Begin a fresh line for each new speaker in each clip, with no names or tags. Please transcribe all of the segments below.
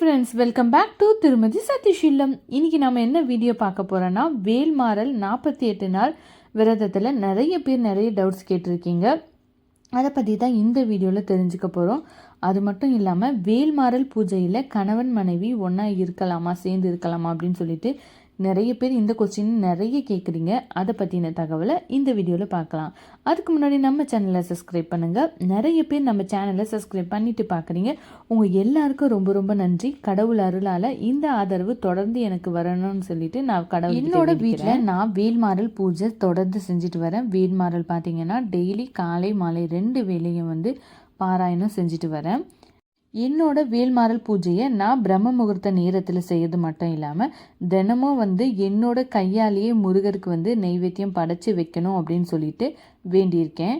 Friends welcome back to திருமதி சதீஷில்லம் இன்னைக்கு நம்ம என்ன வீடியோ பார்க்க போகிறோன்னா வேல்மாறல் நாற்பத்தி எட்டு நாள் விரதத்தில் நிறைய பேர் நிறைய டவுட்ஸ் கேட்டிருக்கீங்க. அதை பற்றி தான் இந்த வீடியோவில் தெரிஞ்சுக்க போகிறோம் அது மட்டும் இல்லாமல் வேல்மாறல் பூஜையில் கணவன் மனைவி ஒன்றா இருக்கலாமா சேர்ந்து இருக்கலாமா அப்படின்னு சொல்லிட்டு நிறைய பேர் இந்த கொஸ்டின் நிறைய கேட்குறீங்க அதை பற்றின தகவலை இந்த வீடியோவில் பார்க்கலாம் அதுக்கு முன்னாடி நம்ம சேனலை சப்ஸ்கிரைப் பண்ணுங்கள் நிறைய பேர் நம்ம சேனலை சப்ஸ்கிரைப் பண்ணிட்டு பார்க்குறீங்க உங்கள் எல்லாருக்கும் ரொம்ப ரொம்ப நன்றி. கடவுள் அருளால் இந்த ஆதரவு தொடர்ந்து எனக்கு வரணும்னு சொல்லிட்டு நான் கடவுள் என்னோட வீட்டில் நான் வேல்மாறல் பூஜை தொடர்ந்து செஞ்சுட்டு வரேன். வேல்மாறல் பார்த்தீங்கன்னா டெய்லி காலை மாலை ரெண்டு வேலையும் வந்து பாராயணம் செஞ்சுட்டு வரேன். என்னோட வேல்மாறல் பூஜையை நான் பிரம்ம முகூர்த்த நேரத்தில் செய்யறது மட்டும் இல்லாமல் தினமும் வந்து என்னோட கையாலேயே முருகருக்கு வந்து நெய்வேத்தியம் படைச்சி வைக்கணும் அப்படின்னு சொல்லிட்டு வேண்டியிருக்கேன்.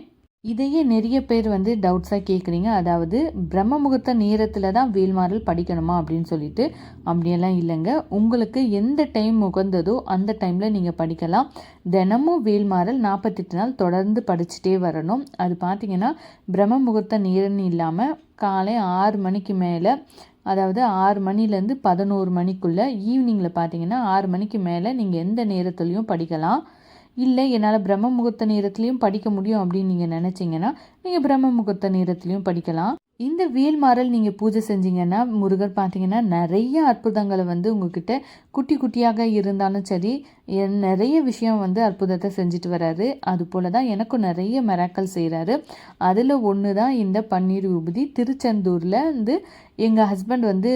இதையே நிறைய பேர் வந்து டவுட்ஸாக கேட்குறீங்க அதாவது பிரம்ம முகூர்த்த நேரத்தில் தான் வேல்மாறல் படிக்கணுமா அப்படின்னு சொல்லிட்டு அப்படியெல்லாம் இல்லைங்க. உங்களுக்கு எந்த டைம் உகந்ததோ அந்த டைமில் நீங்கள் படிக்கலாம். தினமும் வேல்மாறல் நாற்பத்தெட்டு நாள் தொடர்ந்து படிச்சுட்டே வரணும். அது பார்த்தீங்கன்னா பிரம்ம முகூர்த்த நேரம்னு இல்லாமல் காலை ஆறு மணிக்கு மேலே அதாவது ஆறு மணிலேருந்து பதினோரு மணிக்குள்ளே ஈவினிங்கில் பார்த்தீங்கன்னா ஆறு மணிக்கு மேலே நீங்கள் எந்த நேரத்துலையும் படிக்கலாம். இல்லை என்னால் பிரம்ம முகூர்த்த நேரத்துலையும் படிக்க முடியும் அப்படின்னு நீங்கள் நினச்சிங்கன்னா நீங்கள் பிரம்ம முகூர்த்த நேரத்துலையும் படிக்கலாம். இந்த வேல்மாறல் நீங்கள் பூஜை செஞ்சீங்கன்னா முருகர் பார்த்தீங்கன்னா நிறைய அற்புதங்களை வந்து உங்ககிட்ட குட்டி குட்டியாக இருந்தாலும் சரி நிறைய விஷயம் வந்து அற்புதத்தை செஞ்சுட்டு வராரு. அது போல தான் எனக்கும் நிறைய மெராக்கல் செய்கிறாரு அதில் ஒன்று தான் இந்த பன்னீர் விபூதி. திருச்செந்தூரில் வந்து எங்கள் ஹஸ்பண்ட் வந்து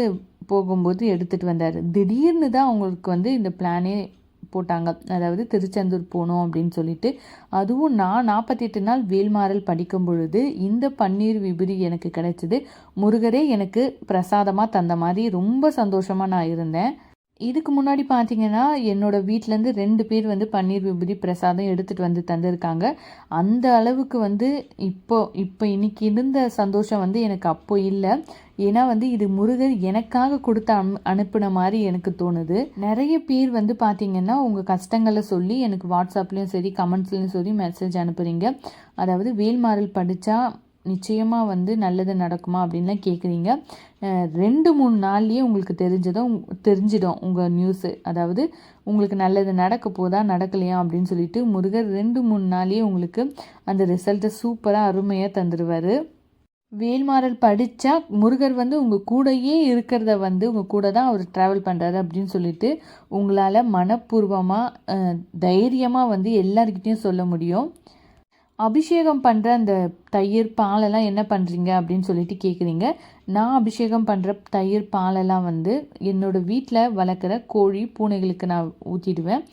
போகும்போது எடுத்துகிட்டு வந்தார். திடீர்னு தான் அவங்களுக்கு வந்து இந்த பிளானே போட்டாங்க. அதாவது திருச்செந்தூர் போகணும் அப்படின்னு சொல்லிட்டு. அதுவும் நான் நாற்பத்தெட்டு நாள் வேல்மாறல் படிக்கும் பொழுது இந்த பன்னீர் விபூதி எனக்கு கிடைச்சிது. முருகரே எனக்கு பிரசாதமாக தந்த மாதிரி ரொம்ப சந்தோஷமாக நான் இருந்தேன். இதுக்கு முன்னாடி பார்த்தீங்கன்னா என்னோட வீட்டிலேருந்து ரெண்டு பேர் வந்து பன்னீர் விபூதி பிரசாதம் எடுத்துகிட்டு வந்து தந்திருக்காங்க. அந்த அளவுக்கு வந்து இப்போ இப்போ இன்னைக்கு இருந்த சந்தோஷம் வந்து எனக்கு அப்போ இல்லை. ஏன்னா வந்து இது முருகர் எனக்காக கொடுத்த அனு அனுப்பின மாதிரி எனக்கு தோணுது. நிறைய பேர் வந்து பார்த்தீங்கன்னா உங்கள் கஷ்டங்களை சொல்லி எனக்கு வாட்ஸ்அப்லேயும் சரி கமெண்ட்ஸ்லேயும் சரி மெசேஜ் அனுப்புகிறீங்க அதாவது வேல்மாறல் படித்தா நிச்சயமாக வந்து நல்லது நடக்குமா அப்படின்லாம் கேட்குறீங்க ரெண்டு மூணு நாள்லேயே உங்களுக்கு தெரிஞ்சதும் தெரிஞ்சிடும் உங்கள் நியூஸு அதாவது உங்களுக்கு நல்லது நடக்க போதா நடக்கலையா அப்படின்னு சொல்லிட்டு முருகர் ரெண்டு மூணு நாள்லேயே உங்களுக்கு அந்த ரிசல்ட்டை சூப்பராக அருமையாக தந்துடுவார் வேல்மாறல் படித்தா முருகர் வந்து உங்கள் கூடையே இருக்கிறத வந்து உங்கள் கூட தான் அவர் ட்ராவல் பண்ணுறாரு அப்படின்னு சொல்லிட்டு உங்களால் மனப்பூர்வமாக தைரியமாக வந்து எல்லாருக்கிட்டேயும் சொல்ல முடியும். அபிஷேகம் பண்ணுற அந்த தயிர் பாலெல்லாம் என்ன பண்ணுறீங்க அப்படின்னு சொல்லிட்டு கேட்குறீங்க நான் அபிஷேகம் பண்ணுற தயிர் பாலெல்லாம் வந்து என்னோடய வீட்டில் வளர்க்குற கோழி பூனைகளுக்கு நான் ஊற்றிடுவேன்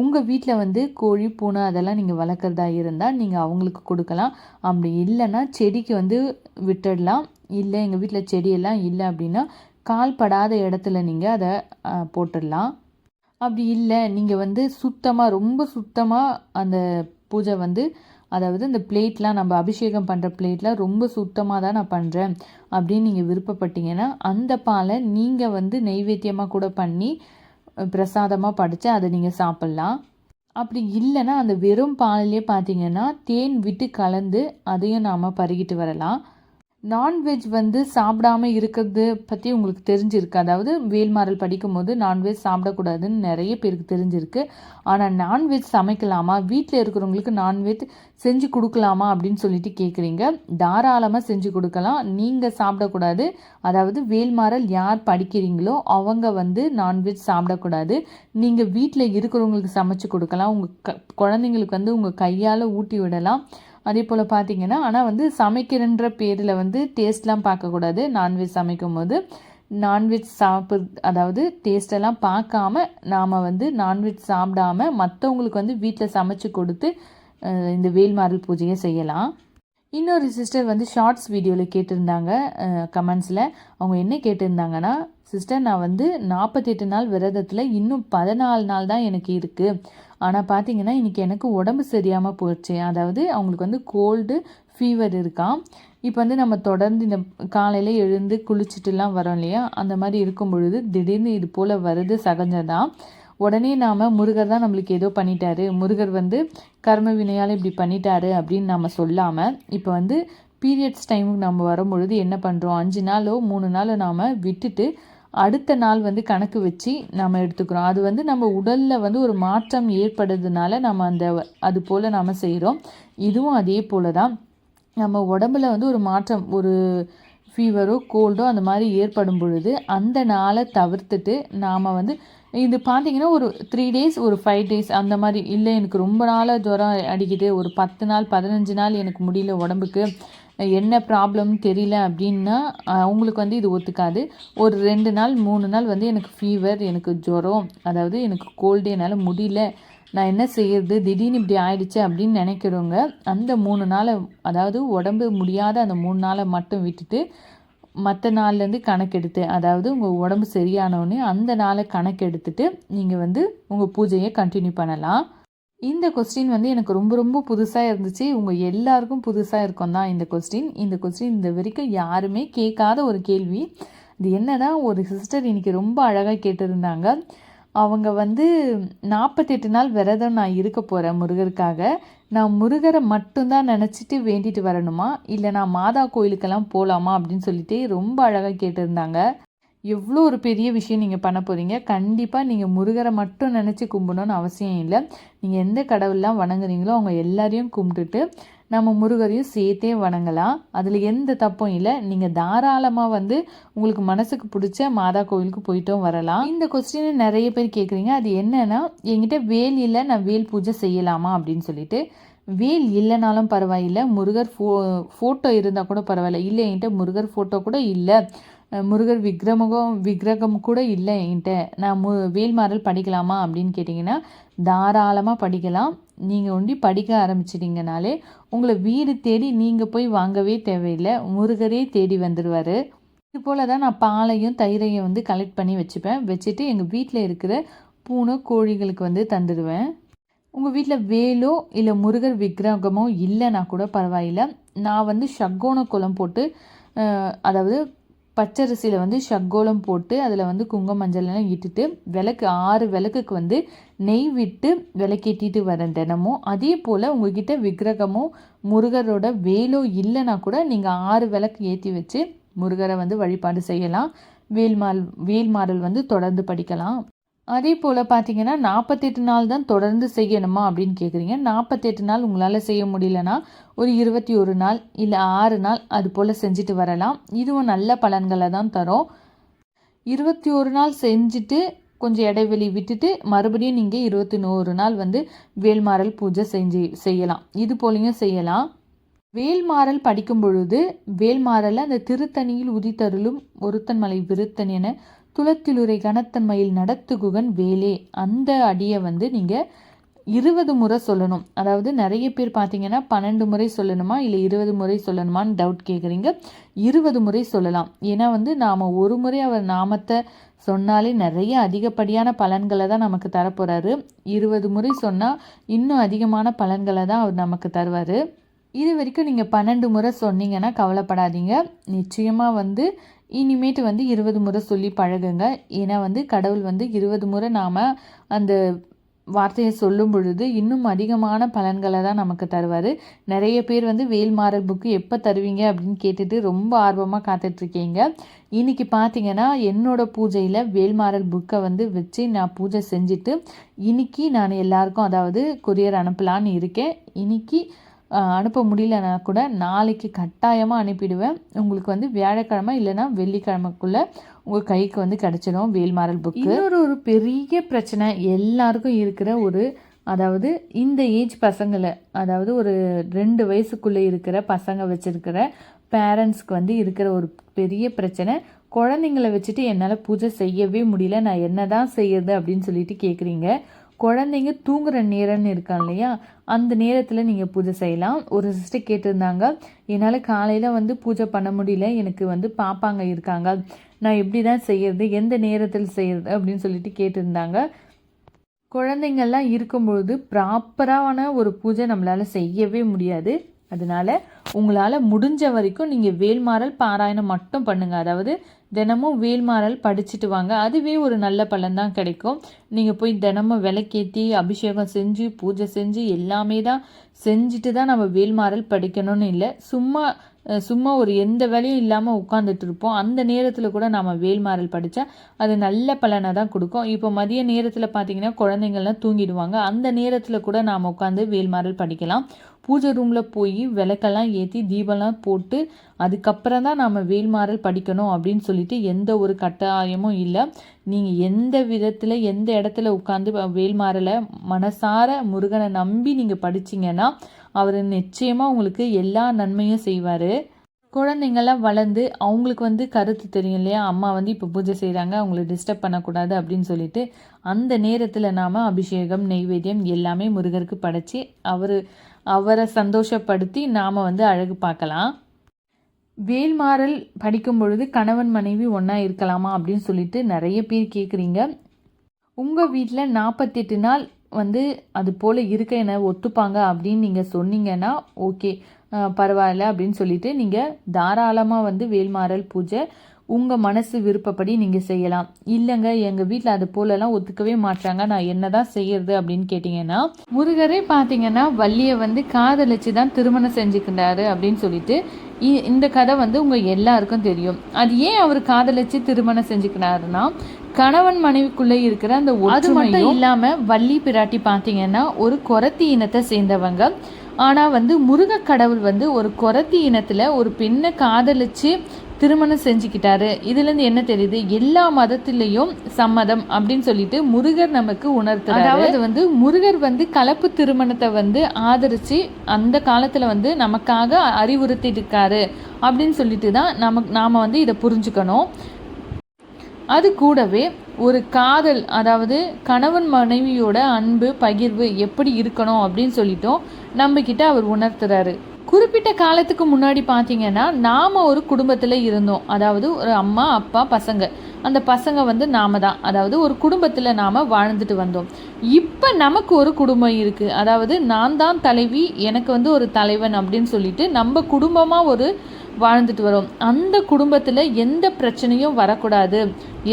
உங்கள் வீட்டில் வந்து கோழி பூனை அதெல்லாம் நீங்கள் வளர்க்குறதா இருந்தால் நீங்கள் அவங்களுக்கு கொடுக்கலாம். அப்படி இல்லைன்னா செடிக்கு வந்து விட்டுடலாம். இல்லை எங்கள் வீட்டில் செடியெல்லாம் இல்லை அப்படின்னா கால்படாத இடத்துல நீங்கள் அதை போட்டுடலாம். அப்படி இல்லை நீங்கள் வந்து சுத்தமாக ரொம்ப சுத்தமாக அந்த பூஜை வந்து அதாவது இந்த பிளேட்லாம் நம்ம அபிஷேகம் பண்ணுற பிளேட்லாம் ரொம்ப சுத்தமாக தான் நான் பண்ணுறேன் அப்படின்னு நீங்கள் விருப்பப்பட்டீங்கன்னா அந்த பாலை நீங்கள் வந்து நெய்வேத்தியமாக கூட பண்ணி பிரசாதமாக படித்து அதை நீங்கள் சாப்பிட்லாம். அப்படி இல்லைன்னா அந்த வெறும் பாலிலே பார்த்தீங்கன்னா தேன் விட்டு கலந்து அதையும் நாம் பருகிட்டு வரலாம். நான்வெஜ் வந்து சாப்பிடாம இருக்கிறது பற்றி உங்களுக்கு தெரிஞ்சிருக்கு. அதாவது வேல்மாறல் படிக்கும்போது நான்வெஜ் சாப்பிடக்கூடாதுன்னு நிறைய பேருக்கு தெரிஞ்சிருக்கு. ஆனால் நான்வெஜ் சமைக்கலாமா? வீட்டில் இருக்கிறவங்களுக்கு நான்வெஜ் செஞ்சு கொடுக்கலாமா அப்படின்னு சொல்லிட்டு கேட்குறீங்க தாராளமாக செஞ்சு கொடுக்கலாம். நீங்கள் சாப்பிடக்கூடாது. அதாவது வேல்மாறல் யார் படிக்கிறீங்களோ அவங்க வந்து நான்வெஜ் சாப்பிடக்கூடாது. நீங்கள் வீட்டில் இருக்கிறவங்களுக்கு சமைச்சு கொடுக்கலாம். உங்கள் க குழந்தைங்களுக்கு வந்து உங்கள் கையால் ஊட்டி விடலாம். அதே போல் பார்த்தீங்கன்னா ஆனால் வந்து சமைக்கிறன்ற பேரில் வந்து டேஸ்ட்லாம் பார்க்கக்கூடாது. நான்வெஜ் சமைக்கும் போது நான்வெஜ் சாப்பிட் அதாவது டேஸ்டெல்லாம் பார்க்காம நாம் வந்து நான்வெஜ் சாப்பிடாம மற்றவங்களுக்கு வந்து வீட்டில் சமைச்சு கொடுத்து இந்த வேல்மாரல் பூஜையை செய்யலாம். இன்னொரு சிஸ்டர் வந்து ஷார்ட்ஸ் வீடியோவில் கேட்டிருந்தாங்க. கமெண்ட்ஸில் அவங்க என்ன கேட்டிருந்தாங்கன்னா சிஸ்டர் நான் வந்து நாற்பத்தெட்டு நாள் விரதத்தில் இன்னும் பதினாலு நாள் தான் எனக்கு இருக்குது ஆனால் பார்த்தீங்கன்னா இன்றைக்கி எனக்கு உடம்பு சரியாமல் போச்சு. அதாவது அவங்களுக்கு வந்து கோல்டு ஃபீவர் இருக்கான் இப்போ வந்து நம்ம தொடர்ந்து இந்த காலையில் எழுந்து குளிச்சுட்டுலாம் வரோம் இல்லையா? அந்த மாதிரி இருக்கும் பொழுது திடீர்னு இது போல் வருது சகஜதான் உடனே நாம் முருகர் தான் நம்மளுக்கு ஏதோ பண்ணிட்டாரு. முருகர் வந்து கர்ம வினையால் இப்படி பண்ணிட்டாரு அப்படின்னு நம்ம சொல்லாமல் இப்போ வந்து பீரியட்ஸ் டைமுக்கு நம்ம வரும்பொழுது என்ன பண்ணுறோம் அஞ்சு நாளோ மூணு நாளோ நாம் விட்டுட்டு அடுத்த நாள் வந்து கணக்கு வச்சு நம்ம எடுத்துக்கிறோம். அது வந்து நம்ம உடலில் வந்து ஒரு மாற்றம் ஏற்படுறதுனால நம்ம அந்த அது போல் நம்ம செய்கிறோம் இதுவும் அதே போல் தான் நம்ம உடம்புல வந்து ஒரு மாற்றம் ஒரு ஃபீவரோ கோல்டோ அந்த மாதிரி ஏற்படும் பொழுது அந்த நாளை தவிர்த்துட்டு நாம் வந்து இது பார்த்தீங்கன்னா ஒரு த்ரீ டேஸ் ஒரு ஃபைவ் டேஸ் அந்த மாதிரி. இல்லை எனக்கு ரொம்ப நாளாக ஜுரம் அடிக்குது. ஒரு பத்து நாள் பதினஞ்சு நாள் எனக்கு முடியல உடம்புக்கு. என்ன ப்ராப்ளம்னு தெரியல அப்படின்னா அவங்களுக்கு வந்து இது ஒத்துக்காது. ஒரு ரெண்டு நாள் மூணு நாள் வந்து எனக்கு ஃபீவர் எனக்கு ஜுரம் அதாவது எனக்கு கோல்டு என்னால் முடியல. நான் என்ன செய்யறது? திடீர்னு இப்படி ஆயிடுச்சு அப்படின்னு நினைக்கிறவங்க அந்த மூணு நாளை அதாவது உடம்பு முடியாத அந்த மூணு நாளை மட்டும் விட்டுட்டு மற்ற நாள்லேருந்து கணக்கெடுத்து அதாவது உங்கள் உடம்பு சரியானவுடனே அந்த நாளை கணக்கெடுத்துட்டு நீங்கள் வந்து உங்கள் பூஜையை கண்டினியூ பண்ணலாம். இந்த கொஸ்டின் வந்து எனக்கு ரொம்ப ரொம்ப புதுசாக இருந்துச்சு. உங்கள் எல்லாருக்கும் புதுசாக இருக்கும் தான் இந்த கொஸ்டின் இந்த கொஸ்டின் இந்த வரைக்கும் யாருமே கேட்காத ஒரு கேள்வி. இது என்னதான் ஒரு சிஸ்டர் இன்றைக்கி ரொம்ப அழகாக கேட்டிருந்தாங்க. அவங்க வந்து நாற்பத்தெட்டு நாள் விரதம் நான் இருக்க போகிறேன் முருகருக்காக. நான் முருகரை மட்டும்தான் நினச்சிட்டு வேண்டிட்டு வரணுமா? இல்லை நான் மாதா கோயிலுக்கெல்லாம் போகலாமா அப்படின்னு சொல்லிட்டு ரொம்ப அழகாக கேட்டிருந்தாங்க. எவ்வளோ ஒரு பெரிய விஷயம் நீங்கள் பண்ண போகிறீங்க கண்டிப்பாக நீங்கள் முருகரை மட்டும் நினச்சி கும்பிடணும்னு அவசியம் இல்லை. நீங்கள் எந்த கடவுள்லாம் வணங்குறீங்களோ அவங்க எல்லாரையும் கும்பிட்டுட்டு நம்ம முருகரையும் சேர்த்தே வணங்கலாம். அதில் எந்த தப்பும் இல்லை. நீங்கள் தாராளமாக வந்து உங்களுக்கு மனசுக்கு பிடிச்ச மாதா கோவிலுக்கு போயிட்டும் வரலாம். இந்த கொஸ்டினை நிறைய பேர் கேட்குறீங்க அது என்னென்னா என்கிட்ட வேல் இல்லை நான் வேல் பூஜை செய்யலாமா அப்படின்னு சொல்லிட்டு வேல் இல்லைனாலும் பரவாயில்லை. முருகர் ஃபோ ஃபோட்டோ இருந்தால் கூட பரவாயில்ல. இல்லை என்கிட்ட முருகர் ஃபோட்டோ கூட இல்லை. முருகர் விக்கிரமகம் விக்கிரகம் கூட இல்லை என்கிட்ட. நான் மு வேல்மாறல் படிக்கலாமா அப்படின்னு கேட்டிங்கன்னா தாராளமாக படிக்கலாம். நீங்கள் ஒண்டி படிக்க ஆரம்பிச்சிட்டிங்கனாலே உங்களை வீடு தேடி நீங்கள் போய் வாங்கவே தேவையில்லை. முருகரே தேடி வந்துடுவார் இது போல் தான் நான் பாலையும் தயிரையும் வந்து கலெக்ட் பண்ணி வச்சுப்பேன். வச்சுட்டு எங்கள் வீட்டில் இருக்கிற பூனை கோழிகளுக்கு வந்து தந்துடுவேன் உங்கள் வீட்டில் வேலோ இல்லை முருகர் விக்கிரகமோ இல்லைன்னா கூட பரவாயில்ல. நான் வந்து ஷக்கோண குளம் போட்டு அதாவது பச்சரிசியில் வந்து ஷக்கோலம் போட்டு அதில் வந்து குங்கும மஞ்சள்லாம் இட்டுட்டு விளக்கு ஆறு விளக்குக்கு வந்து நெய் விட்டு விளக்கேட்டிட்டு வரேன் தினமும். அதே போல் உங்ககிட்ட விக்கிரகமோ முருகரோட வேலோ இல்லைன்னா கூட நீங்கள் ஆறு விளக்கு ஏற்றி வச்சு முருகரை வந்து வழிபாடு செய்யலாம். வேல்மால் வேல்மாறல் வந்து தொடர்ந்து படிக்கலாம். அதே போல் பார்த்தீங்கன்னா நாற்பத்தெட்டு நாள் தான் தொடர்ந்து செய்யணுமா அப்படின்னு கேட்குறீங்க நாற்பத்தெட்டு நாள் உங்களால் செய்ய முடியலன்னா ஒரு இருபத்தி ஒரு நாள் இல்லை ஆறு நாள் அது போல் செஞ்சுட்டு வரலாம். இதுவும் நல்ல பலன்களை தான் தரும். இருபத்தி ஒரு நாள் செஞ்சுட்டு கொஞ்சம் இடைவெளி விட்டுட்டு மறுபடியும் நீங்கள் இருபத்தி நூறு நாள் வந்து வேல்மாறல் பூஜை செஞ்சு செய்யலாம். இது போலையும் செய்யலாம். வேல்மாறல் படிக்கும் பொழுது வேல்மாறலை அந்த திருத்தணியில் உதித்தருளும் ஒருத்தன் மலை விருத்தன் என துளத்திலுரை கனத்தன்மையில் நடத்துகுகன் வேலே. அந்த அடியை வந்து நீங்கள் இருபது முறை சொல்லணும். அதாவது நிறைய பேர் பார்த்தீங்கன்னா பன்னெண்டு முறை சொல்லணுமா இல்லை இருபது முறை சொல்லணுமான்னு டவுட் கேட்குறீங்க இருபது முறை சொல்லலாம். ஏன்னா வந்து நாம் ஒரு முறை அவர் நாமத்தை சொன்னாலே நிறைய அதிகப்படியான பலன்களை தான் நமக்கு தரப்போகிறாரு இருபது முறை சொன்னால் இன்னும் அதிகமான பலன்களை தான் அவர் நமக்கு தருவார். இது வரைக்கும் நீங்கள் பன்னெண்டு முறை சொன்னீங்கன்னா கவலைப்படாதீங்க. நிச்சயமாக வந்து இனிமேட்டு வந்து இருபது முறை சொல்லி பழகுங்க. ஏன்னா வந்து கடவுள் வந்து இருபது முறை நாம் அந்த வார்த்தையை சொல்லும் பொழுது இன்னும் அதிகமான பலன்களை தான் நமக்கு தருவார். நிறைய பேர் வந்து வேல்மாறல் புக்கு எப்போ தருவீங்க அப்படின்னு கேட்டுட்டு ரொம்ப ஆர்வமாக காத்துட்ருக்கீங்க. இன்றைக்கி பார்த்தீங்கன்னா என்னோடய பூஜையில் வேல்மாறல் புக்கை வந்து வச்சு நான் பூஜை செஞ்சுட்டு இன்றைக்கி நான் எல்லாருக்கும் அதாவது கொரியர் அனுப்பலான்னு இருக்கேன். இன்றைக்கி அனுப்ப முடியலனா கூட நாளைக்கு கட்டாயமாக அனுப்பிடுவேன். உங்களுக்கு வந்து வியாழக்கிழமை இல்லைன்னா வெள்ளிக்கிழமைக்குள்ளே உங்கள் கைக்கு வந்து கிடச்சிடும் வேல்மாரல் புக்கு இன்னொரு ஒரு பெரிய பிரச்சனை எல்லாருக்கும் இருக்கிற ஒரு அதாவது இந்த ஏஜ் பசங்களை அதாவது ஒரு ரெண்டு வயசுக்குள்ளே இருக்கிற பசங்க வச்சுருக்கிற பேரண்ட்ஸ்க்கு வந்து இருக்கிற ஒரு பெரிய பிரச்சனை. குழந்தைங்கள வச்சுட்டு என்னால் பூஜை செய்யவே முடியல நான் என்ன தான் செய்யறது அப்படின்னு சொல்லிட்டு கேட்குறீங்க குழந்தைங்க தூங்குற நேரம்னு இருக்கான் இல்லையா? அந்த நேரத்தில் நீங்கள் பூஜை செய்யலாம். ஒரு சிஸ்டர் கேட்டிருந்தாங்க என்னால் காலையில் வந்து பூஜை பண்ண முடியல. எனக்கு வந்து பாப்பாங்க இருக்காங்க. நான் எப்படி தான் செய்கிறது எந்த நேரத்தில் செய்கிறது அப்படின்னு சொல்லிட்டு கேட்டிருந்தாங்க. குழந்தைங்கள்லாம் இருக்கும்பொழுது ப்ராப்பரான ஒரு பூஜை நம்மளால் செய்யவே முடியாது. அதனால உங்களால் முடிஞ்ச வரைக்கும் நீங்கள் வேல்மாறல் பாராயணம் மட்டும் பண்ணுங்கள் அதாவது தினமும் வேல்மாறல் படிச்சுட்டு வாங்க. அதுவே ஒரு நல்ல பலன் தான் கிடைக்கும். நீங்கள் போய் தினமும் விளக்கேற்றி அபிஷேகம் செஞ்சு பூஜை செஞ்சு எல்லாமே தான் செஞ்சுட்டு தான் நம்ம வேல்மாறல் படிக்கணும்னு இல்லை. சும்மா சும்மா ஒரு எந்த வேலையும் இல்லாமல் உட்காந்துட்டு இருப்போம். அந்த நேரத்தில் கூட நம்ம வேல்மாறல் படித்தா அது நல்ல பலனை தான் கொடுக்கும். இப்போ மதிய நேரத்தில் பார்த்தீங்கன்னா குழந்தைங்கள்லாம் தூங்கிடுவாங்க. அந்த நேரத்தில் கூட நாம் உட்காந்து வேல்மாறல் படிக்கலாம். பூஜை ரூமில் போய் விளக்கெல்லாம் ஏற்றி தீபம்லாம் போட்டு அதுக்கப்புறம் தான் நாம் வேல்மாறல் படிக்கணும் அப்படின்னு சொல்லிட்டு எந்த ஒரு கட்டாயமும் இல்லை. நீங்கள் எந்த விதத்தில் எந்த இடத்துல உட்காந்து வேல்மாறலை மனசார முருகனை நம்பி நீங்கள் படிச்சிங்கன்னா அவர் நிச்சயமாக உங்களுக்கு எல்லா நன்மையும் செய்வார். குழந்தைங்கள்லாம் வளர்ந்து அவங்களுக்கு வந்து கருத்து தெரியும் இல்லையா? அம்மா வந்து இப்போ பூஜை செய்கிறாங்க அவங்கள டிஸ்டர்ப் பண்ணக்கூடாது அப்படின்னு சொல்லிட்டு அந்த நேரத்தில் நாம் அபிஷேகம் நெய்வேத்தியம் எல்லாமே முருகருக்கு படைச்சி அவர் அவரை சந்தோஷப்படுத்தி நாம் வந்து அழகு பார்க்கலாம். வேல்மாறல் படிக்கும் பொழுது கணவன் மனைவி ஒன்றா இருக்கலாமா அப்படின்னு சொல்லிட்டு நிறைய பேர் கேட்குறீங்க உங்கள் வீட்டில் நாற்பத்தெட்டு நாள் வந்து அது போல் இருக்க என ஒத்துப்பாங்க அப்படின்னு நீங்கள் சொன்னீங்கன்னா ஓகே பரவாயில்ல அப்படின்னு சொல்லிட்டு நீங்கள் தாராளமாக வந்து வேல்மாறல் பூஜை உங்கள் மனசு விருப்பப்படி நீங்கள் செய்யலாம். இல்லைங்க எங்கள் வீட்டில் அது போலலாம் ஒத்துக்கவே மாட்டாங்க நான் என்ன தான் செய்யறது அப்படின்னு கேட்டிங்கன்னா முருகரே பார்த்தீங்கன்னா வள்ளியை வந்து காதலிச்சு தான் திருமணம் செஞ்சுக்கிட்டாரு அப்படின்னு சொல்லிட்டு இந்த கதை வந்து உங்கள் எல்லாருக்கும் தெரியும். அது ஏன் அவர் காதலிச்சு திருமணம் செஞ்சுக்கினாருன்னா கணவன் மனைவிக்குள்ளே இருக்கிற அந்த அது மட்டும் இல்லாமல் வள்ளி பிராட்டி பார்த்தீங்கன்னா ஒரு குரத்தி இனத்தை சேர்ந்தவங்க. ஆனால் வந்து முருக கடவுள் வந்து ஒரு குரத்தி இனத்தில் ஒரு பெண்ணை காதலிச்சு திருமணம் செஞ்சுக்கிட்டாரு. இதுலேருந்து என்ன தெரியுது? எல்லா மதத்திலையும் சம்மதம் அப்படின்னு சொல்லிட்டு முருகர் நமக்கு உணர்த்துறாரு. அதாவது வந்து முருகர் வந்து கலப்பு திருமணத்தை வந்து ஆதரிச்சு அந்த காலத்தில் வந்து நமக்காக அறிவுறுத்திட்டு இருக்காரு அப்படின்னு சொல்லிட்டு தான் நமக்கு நாம் வந்து இதை புரிஞ்சுக்கணும். அது கூடவே ஒரு காதல் அதாவது கணவன் மனைவியோட அன்பு பகிர்வு எப்படி இருக்கணும் அப்படின்னு சொல்லிட்டோம் நம்மக்கிட்ட அவர் உணர்த்துறாரு. குறிப்பிட்ட காலத்துக்கு முன்னாடி பார்த்தீங்கன்னா நாம் ஒரு குடும்பத்தில் இருந்தோம். அதாவது ஒரு அம்மா அப்பா பசங்க. அந்த பசங்க வந்து நாம தான். அதாவது ஒரு குடும்பத்தில் நாம் வாழ்ந்துட்டு வந்தோம். இப்போ நமக்கு ஒரு குடும்பம் இருக்குது அதாவது நான் தான் தலைவி எனக்கு வந்து ஒரு தலைவன் அப்படின்னு சொல்லிட்டு நம்ம குடும்பமாக ஒரு வாழ்ந்துட்டு வரோம். அந்த குடும்பத்தில் எந்த பிரச்சனையும் வரக்கூடாது.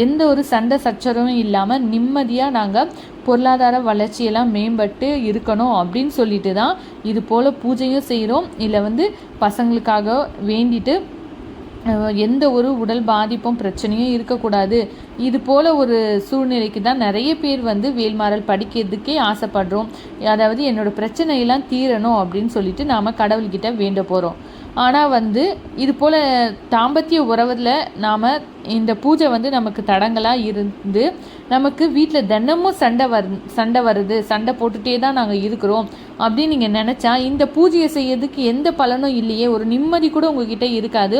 எந்த ஒரு சண்டை சச்சரவும் இல்லாமல் நிம்மதியாக நாங்கள் பொருளாதார வளர்ச்சியெல்லாம் மேம்பட்டு இருக்கணும் அப்படின்னு சொல்லிட்டு தான் இது போல் பூஜையும் செய்கிறோம் இல்லை வந்து பசங்களுக்காக வேண்டிட்டு எந்த ஒரு உடல் பாதிப்பும் பிரச்சனையும் இருக்கக்கூடாது. இது போல் ஒரு சூழ்நிலைக்கு தான் நிறைய பேர் வந்து வேல்மாறல் படிக்கிறதுக்கே ஆசைப்படுறோம். அதாவது என்னோடய பிரச்சனையெல்லாம் தீரணும் அப்படின்னு சொல்லிட்டு நாம் கடவுள்கிட்ட வேண்ட போகிறோம் ஆனால் வந்து இது போல் தாம்பத்திய உறவில் நாம் இந்த பூஜை வந்து நமக்கு தடங்களாக இருந்து நமக்கு வீட்டில் தினமும் சண்டை வரு சண்டை வருது சண்டை போட்டுகிட்டே தான் நாங்கள் இருக்கிறோம் அப்படின்னு நீங்கள் நினச்சா இந்த பூஜையை செய்யறதுக்கு எந்த பலனும் இல்லையே ஒரு நிம்மதி கூட உங்ககிட்ட இருக்காது.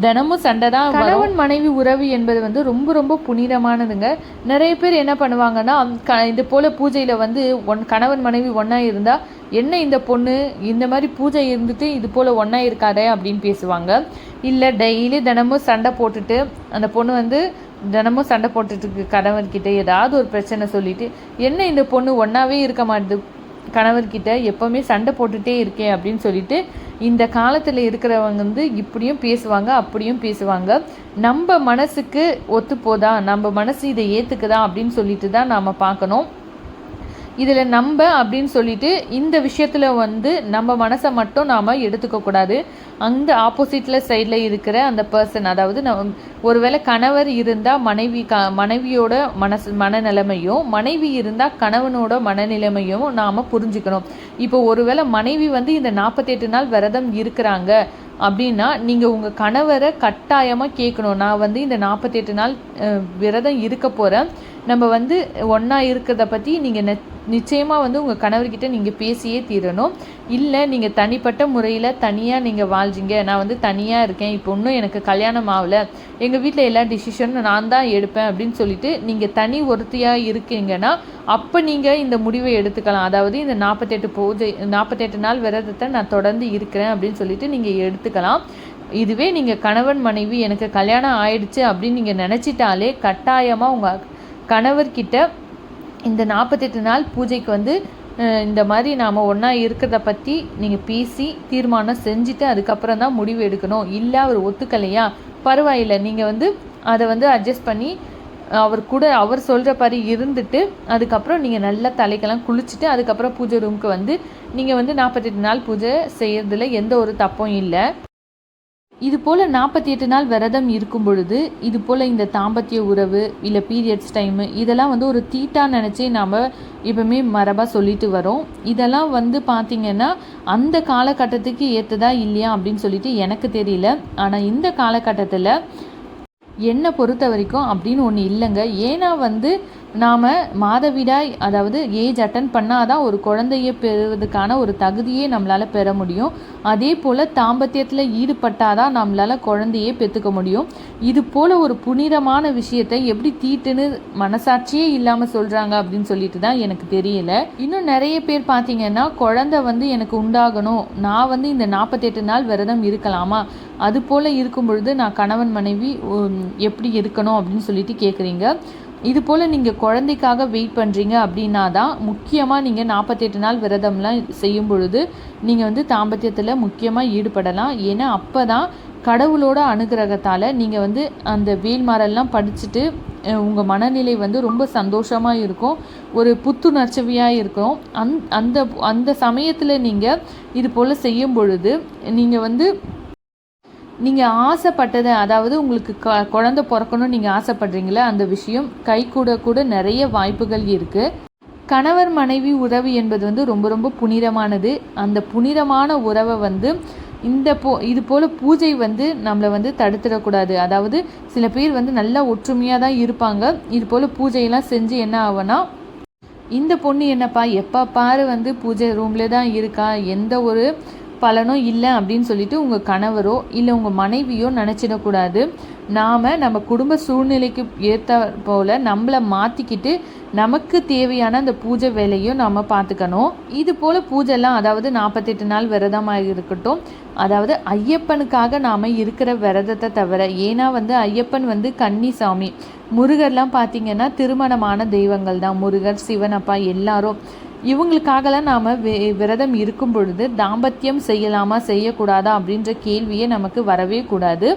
தினமும் சண்டை தான் கணவன் மனைவி உறவு என்பது வந்து ரொம்ப ரொம்ப புனிதமானதுங்க. நிறைய பேர் என்ன பண்ணுவாங்கன்னா க இது போல் பூஜையில் வந்து ஒன் கணவன் மனைவி ஒன்றா இருந்தால் என்ன இந்த பொண்ணு? இந்த மாதிரி பூஜை இருந்துட்டு இது போல் ஒன்றா இருக்காதே அப்படின்னு பேசுவாங்க. இல்லை டெய்லி தினமும் சண்டை போட்டுட்டு அந்த பொண்ணு வந்து தினமும் சண்டை போட்டுட்டு கணவன்கிட்ட ஏதாவது ஒரு பிரச்சனை சொல்லிட்டு என்ன இந்த பொண்ணு? ஒன்றாவே இருக்க மாட்டுது. கணவர்கிட்ட எப்போவுமே சண்டை போட்டுகிட்டே இருக்கேன் அப்படின்னு சொல்லிட்டு இந்த காலத்தில் இருக்கிறவங்க வந்து இப்படியும் பேசுவாங்க அப்படியும் பேசுவாங்க. நம்ம மனசுக்கு ஒத்துப்போதா? நம்ம மனசு இதை ஏற்றுக்குதா அப்படின்னு சொல்லிட்டு தான் நாம் பார்க்கணும். இதில் நம்ம அப்படின்னு சொல்லிட்டு இந்த விஷயத்தில் வந்து நம்ம மனசை மட்டும் நாம் எடுத்துக்கக்கூடாது அந்த ஆப்போசிட்டில் சைடில் இருக்கிற அந்த பர்சன் அதாவது நம் ஒருவேளை கணவர் இருந்தால் மனைவி க மனைவியோட மனசு மனநிலைமையும் மனைவி இருந்தால் கணவனோட மனநிலைமையும் நாம் புரிஞ்சுக்கணும். இப்போ ஒருவேளை மனைவி வந்து இந்த நாற்பத்தெட்டு நாள் விரதம் இருக்கிறாங்க அப்படின்னா நீங்கள் உங்கள் கணவரை கட்டாயமாக கேட்கணும். நான் வந்து இந்த நாற்பத்தெட்டு நாள் விரதம் இருக்க போகிறேன் நம்ம வந்து ஒன்றா இருக்கிறத பற்றி நீங்கள் நெ நிச்சயமாக வந்து உங்கள் கணவர்கிட்ட நீங்கள் பேசியே தீரணும். இல்லை நீங்கள் தனிப்பட்ட முறையில் தனியாக நீங்கள் வாழ்ஜிங்க நான் வந்து தனியாக இருக்கேன். இப்போ இன்னும் எனக்கு கல்யாணம் ஆகலை. எங்கள் வீட்டில் எல்லா டிசிஷனும் நான் தான் எடுப்பேன் அப்படின்னு சொல்லிட்டு நீங்கள் தனி ஒருத்தியாக இருக்கீங்கன்னா அப்போ நீங்கள் இந்த முடிவை எடுத்துக்கலாம். அதாவது இந்த நாற்பத்தெட்டு பூஜை நாற்பத்தெட்டு நாள் விரதத்தை நான் தொடர்ந்து இருக்கிறேன் அப்படின்னு சொல்லிட்டு நீங்கள் எடுத்துக்கலாம். இதுவே நீங்கள் கணவன் மனைவி எனக்கு கல்யாணம் ஆயிடுச்சு அப்படின்னு நீங்கள் நினச்சிட்டாலே கட்டாயமாக உங்கள் கணவர்கிட்ட இந்த நாற்பத்தெட்டு நாள் பூஜைக்கு வந்து இந்த மாதிரி நாம் ஒன்றா இருக்கிறத பற்றி நீங்கள் பேசி தீர்மானம் செஞ்சுட்டு அதுக்கப்புறம் தான் முடிவு எடுக்கணும். இல்லை அவர் ஒத்துக்கலையா? பரவாயில்லை. நீங்கள் வந்து அதை வந்து அட்ஜஸ்ட் பண்ணி அவர் கூட அவர் சொல்கிற மாதிரி இருந்துட்டு அதுக்கப்புறம் நீங்கள் நல்லா தலைக்கெல்லாம் குளிச்சுட்டு அதுக்கப்புறம் பூஜை ரூமுக்கு வந்து நீங்கள் வந்து நாற்பத்தெட்டு நாள் பூஜை செய்கிறதுல எந்த ஒரு தப்பும் இல்லை. இது போல் நாற்பத்தி எட்டு நாள் விரதம் இருக்கும் பொழுது இது போல் இந்த தாம்பத்திய உறவு இல்லை பீரியட்ஸ் டைமு இதெல்லாம் வந்து ஒரு தீட்டா நினச்சி நாம் எப்பவுமே மரபாக சொல்லிட்டு வரோம். இதெல்லாம் வந்து பார்த்திங்கன்னா அந்த காலகட்டத்துக்கு ஏற்றதா இல்லையா அப்படின்னு சொல்லிட்டு எனக்கு தெரியல. ஆனால் இந்த காலகட்டத்தில் என்னை பொறுத்த வரைக்கும் அப்படின்னு ஒன்று இல்லைங்க. ஏன்னா வந்து நாம் மாதவிடாய் அதாவது ஏஜ் அட்டன் பண்ணாதான் ஒரு குழந்தைய பெறுவதற்கான ஒரு தகுதியே நம்மளால் பெற முடியும். அதே போல் தாம்பத்தியத்தில் ஈடுபட்டாதான் நம்மளால் குழந்தையே பெற்றுக்க முடியும். இது போல் ஒரு புனிதமான விஷயத்தை எப்படி தீட்டுன்னு மனசாட்சியே இல்லாமல் சொல்கிறாங்க அப்படின்னு சொல்லிட்டு தான் எனக்கு தெரியல. இன்னும் நிறைய பேர் பார்த்தீங்கன்னா குழந்தை வந்து எனக்கு உண்டாகணும். நான் வந்து இந்த நாற்பத்தெட்டு நாள் விரதம் இருக்கலாமா? அது போல் இருக்கும் பொழுது நான் கணவன் மனைவி எப்படி இருக்கணும் அப்படின்னு சொல்லிட்டு கேட்குறீங்க இது போல் நீங்கள் குழந்தைக்காக வெயிட் பண்ணுறீங்க அப்படின்னா தான் முக்கியமாக நீங்கள் நாற்பத்தெட்டு நாள் விரதம்லாம் செய்யும் பொழுது நீங்கள் வந்து தாம்பத்தியத்தில் முக்கியமாக ஈடுபடலாம். ஏன்னா அப்போ தான் கடவுளோட அனுகிரகத்தால் நீங்கள் வந்து அந்த வேல்மாரெல்லாம் படிச்சுட்டு உங்கள் மனநிலை வந்து ரொம்ப சந்தோஷமாக இருக்கும். ஒரு புத்துணர்ச்சவியாக இருக்கும். அந் அந்த அந்த சமயத்தில் நீங்கள் இது போல் செய்யும் பொழுது நீங்கள் வந்து நீங்கள் ஆசைப்பட்டதை அதாவது உங்களுக்கு க குழந்த பிறக்கணும்னு நீங்கள் ஆசைப்படுறீங்களே அந்த விஷயம் கை கூட கூட நிறைய வாய்ப்புகள் இருக்குது கணவர் மனைவி உறவு என்பது வந்து ரொம்ப ரொம்ப புனிதமானது. அந்த புனிதமான உறவை வந்து இந்த போ இது போல் பூஜை வந்து நம்மளை வந்து தடுத்துடக்கூடாது. அதாவது சில பேர் வந்து நல்லா ஒற்றுமையாக தான் இருப்பாங்க. இது போல் பூஜையெல்லாம் செஞ்சு என்ன ஆகும்னா இந்த பொண்ணு என்னப்பா எப்போ பாரு வந்து பூஜை ரூமில் தான் இருக்கா? எந்த ஒரு பலனோ இல்லை அப்படின்னு சொல்லிட்டு உங்கள் கணவரோ இல்லை உங்கள் மனைவியோ நினச்சிடக்கூடாது. நாம் நம்ம குடும்ப சூழ்நிலைக்கு ஏற்ற போல் நம்மளை மாற்றிக்கிட்டு நமக்கு தேவையான அந்த பூஜை வேலையும் நம்ம பார்த்துக்கணும் இது போல் பூஜைலாம் அதாவது நாற்பத்தெட்டு நாள் விரதமாக இருக்கட்டும். அதாவது ஐயப்பனுக்காக நாம் இருக்கிற விரதத்தை தவிர ஏன்னா வந்து ஐயப்பன் வந்து கன்னி சாமி முருகர்லாம் பார்த்தீங்கன்னா திருமணமான தெய்வங்கள் தான். முருகர் சிவனப்பா எல்லாரும் இவங்களுக்காகலாம் நாம் விரதம் இருக்கும் பொழுது தாம்பத்தியம் செய்யலாமா செய்யக்கூடாதா அப்படின்ற கேள்வியே நமக்கு வரவே கூடாது.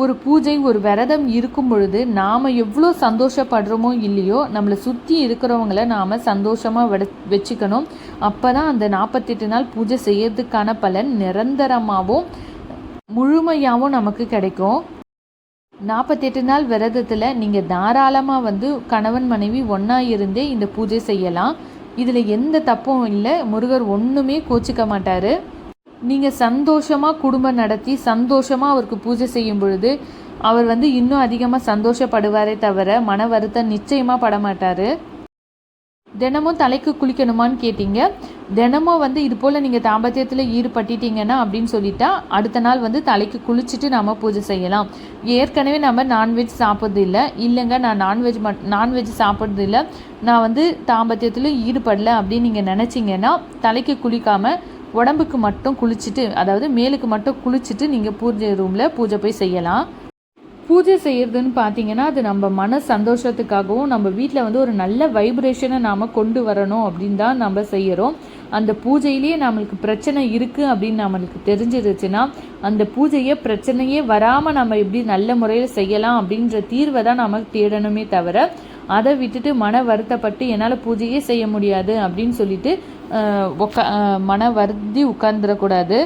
ஒரு பூஜை ஒரு விரதம் இருக்கும் பொழுது நாம் எவ்வளோ சந்தோஷப்படுறோமோ இல்லையோ நம்மளை சுற்றி இருக்கிறவங்கள நாம் சந்தோஷமாக வெட வச்சுக்கணும். அப்போ தான் அந்த நாற்பத்தெட்டு நாள் பூஜை செய்யறதுக்கான பலன் நிரந்தரமாகவும் முழுமையாகவும் நமக்கு கிடைக்கும். நாற்பத்தெட்டு நாள் விரதத்தில் நீங்கள் தாராளமாக வந்து கணவன் மனைவி ஒன்றா இருந்தே இந்த பூஜை செய்யலாம். இதில் எந்த தப்பும் இல்லை. முருகர் ஒன்றுமே கோச்சிக்க மாட்டார். நீங்கள் சந்தோஷமாக குடும்பம் நடத்தி சந்தோஷமாக அவருக்கு பூஜை செய்யும் பொழுது அவர் வந்து இன்னும் அதிகமாக சந்தோஷப்படுவாரே தவிர மன வருத்தம் நிச்சயமாக பட மாட்டார். தினமும் தலைக்கு குளிக்கணுமான்னு கேட்டீங்க. தினமும் வந்து இது போல் நீங்கள் தாம்பத்தியத்தில் ஈடுபட்டுட்டீங்கன்னா அப்படின்னு சொல்லிட்டா அடுத்த நாள் வந்து தலைக்கு குளிச்சுட்டு நம்ம பூஜை செய்யலாம். ஏற்கனவே நம்ம நான்வெஜ் சாப்பிட்றது இல்லை. இல்லைங்க நான் நான்வெஜ் மட் நான்வெஜ் சாப்பிட்றது இல்லை. நான் வந்து தாம்பத்தியத்தில் ஈடுபடல அப்படின்னு நீங்கள் நினச்சிங்கன்னா தலைக்கு குளிக்காமல் உடம்புக்கு மட்டும் குளிச்சுட்டு அதாவது மேலுக்கு மட்டும் குளிச்சுட்டு நீங்கள் பூஜை ரூமில் பூஜை போய் செய்யலாம். பூஜை செய்கிறதுன்னு பார்த்தீங்கன்னா அது நம்ம மன சந்தோஷத்துக்காகவும் நம்ம வீட்டில் வந்து ஒரு நல்ல வைப்ரேஷனை நாம் கொண்டு வரணும் அப்படின்னு தான் நம்ம செய்கிறோம் அந்த பூஜையிலேயே நம்மளுக்கு பிரச்சனை இருக்குது அப்படின்னு நம்மளுக்கு தெரிஞ்சிருச்சுன்னா அந்த பூஜையை பிரச்சனையே வராமல் நம்ம எப்படி நல்ல முறையில் செய்யலாம் அப்படின்ற தீர்வை தான் நம்ம தேடணுமே தவிர அதை விட்டுட்டு மன வருத்தப்பட்டு என்னால் பூஜையே செய்ய முடியாது அப்படின்னு சொல்லிட்டு உக்கா மன வருந்தி உட்கார்ந்துடக்கூடாது.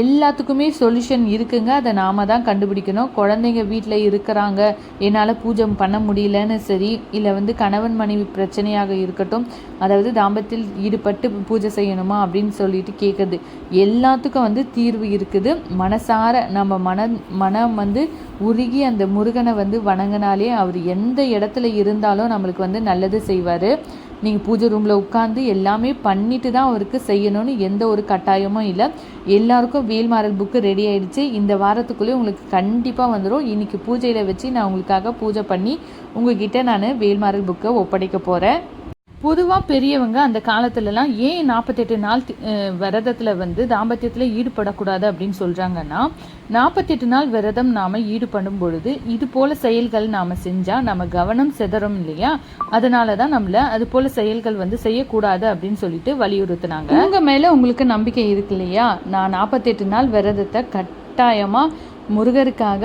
எல்லாத்துக்குமே சொல்யூஷன் இருக்குங்க. அதை நாம தான் கண்டுபிடிக்கணும். குழந்தைங்க வீட்டில் இருக்கிறாங்க. என்னால் பூஜை பண்ண முடியலன்னு சரி இல்லை வந்து கணவன் மனைவி பிரச்சனையாக இருக்கட்டும் அதாவது தாம்பத்தில் ஈடுபட்டு பூஜை செய்யணுமா அப்படின்னு சொல்லிட்டு கேட்குறது எல்லாத்துக்கும் வந்து தீர்வு இருக்குது. மனசார நம்ம மன மனம் வந்து உருகி அந்த முருகனை வந்து வணங்கினாலே அவர் எந்த இடத்துல இருந்தாலும் நம்மளுக்கு வந்து நல்லது செய்வார். நீங்கள் பூஜை ரூமில் உட்காந்து எல்லாமே பண்ணிட்டு தான் அவருக்கு செய்யணும்னு எந்த ஒரு கட்டாயமும் இல்லை. எல்லாருக்கும் வேல்மாறல் புக்கு ரெடி ஆகிடுச்சு இந்த வாரத்துக்குள்ளே உங்களுக்கு கண்டிப்பாக வந்துடும் இன்னைக்கு பூஜையில் வச்சு நான் உங்களுக்காக பூஜை பண்ணி உங்ககிட்ட நான் வேல்மாறல் புக்கை ஒப்படைக்க போகிறேன் பொதுவாக பெரியவங்க அந்த காலத்துலலாம் ஏன் நாற்பத்தெட்டு நாள் விரதத்தில் வந்து தாம்பத்தியத்தில் ஈடுபடக்கூடாது அப்படின்னு சொல்கிறாங்கன்னா நாற்பத்தெட்டு நாள் விரதம் நாம் ஈடுபடும் பொழுது இது போல் செயல்கள் நாம் செஞ்சால் நம்ம கவனம் செதறும் இல்லையா? அதனால தான் நம்மளை அது போல் செயல்கள் வந்து செய்யக்கூடாது அப்படின்னு சொல்லிட்டு வலியுறுத்தினாங்க. உங்கள் மேலே உங்களுக்கு நம்பிக்கை இருக்கு இல்லையா? நான் நாற்பத்தெட்டு நாள் விரதத்தை கட்டாயமாக முருகருக்காக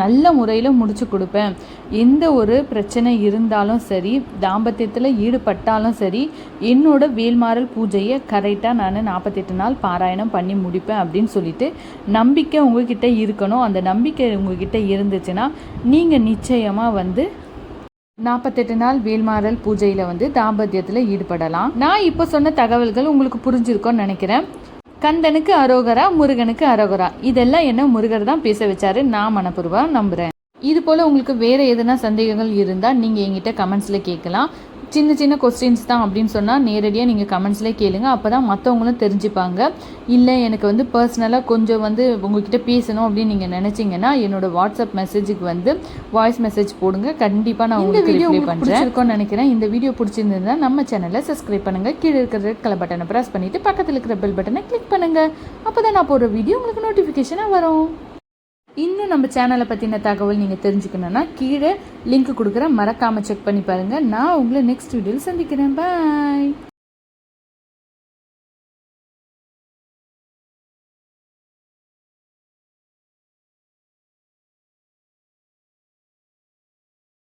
நல்ல முறையில் முடிச்சு கொடுப்பேன். எந்த ஒரு பிரச்சனை இருந்தாலும் சரி தாம்பத்தியத்தில் ஈடுபட்டாலும் சரி என்னோட வேல்மாறல் பூஜையை கரெக்டாக நான் நாற்பத்தெட்டு நாள் பாராயணம் பண்ணி முடிப்பேன் அப்படின்னு சொல்லிட்டு நம்பிக்கை உங்ககிட்ட இருக்கணும். அந்த நம்பிக்கை உங்ககிட்ட இருந்துச்சுன்னா நீங்கள் நிச்சயமாக வந்து நாற்பத்தெட்டு நாள் வேல்மாறல் பூஜையில் வந்து தாம்பத்தியத்தில் ஈடுபடலாம். நான் இப்போ சொன்ன தகவல்கள் உங்களுக்கு புரிஞ்சிருக்கோன்னு நினைக்கிறேன். கந்தனுக்கு அரோகரா முருகனுக்கு அரோகரா. இதெல்லாம் என்ன முருகர் தான் பேச வச்சாரு நான் மனப்பூர்வம் நம்புகிறேன் இது போல் உங்களுக்கு வேறு எதுனா சந்தேகங்கள் இருந்தால் நீங்கள் எங்கிட்ட கமெண்ட்ஸில் கேட்கலாம். சின்ன சின்ன கொஸ்டின்ஸ் தான் அப்படின்னு சொன்னால் நேரடியாக நீங்கள் கமெண்ட்ஸில் கேளுங்க. அப்போ தான் மற்றவங்களும் தெரிஞ்சுப்பாங்க. இல்லை எனக்கு வந்து பர்சனலாக கொஞ்சம் வந்து உங்ககிட்ட பேசணும் அப்படின்னு நீங்கள் நினச்சிங்கன்னா என்னோட வாட்ஸ்அப் மெசேஜுக்கு வந்து வாய்ஸ் மெசேஜ் போடுங்க. கண்டிப்பாக நான் உங்களுக்கு வீடியோ பண்ணுறேன் நினைக்கிறேன். இந்த வீடியோ பிடிச்சிருந்ததுன்னா நம்ம சேனலை சப்ஸ்கிரைப் பண்ணுங்கள் கீழே இருக்கிற ரெட் கலர் பட்டனை ப்ரெஸ் பண்ணிவிட்டு பக்கத்தில் இருக்கிற பெல் பட்டனை கிளிக் பண்ணுங்கள் அப்போ தான் நான் போடுற வீடியோ உங்களுக்கு நோட்டிஃபிகேஷனாக வரும். இன்னும் நம்ம சேனலை பற்றின தகவல் நீங்கள் தெரிஞ்சுக்கணுன்னா கீழே லிங்க் கொடுக்குறேன் மறக்காமல் செக் பண்ணி பாருங்கள் நான் உங்களை நெக்ஸ்ட் வீடியோவில் சந்திக்கிறேன். பாய்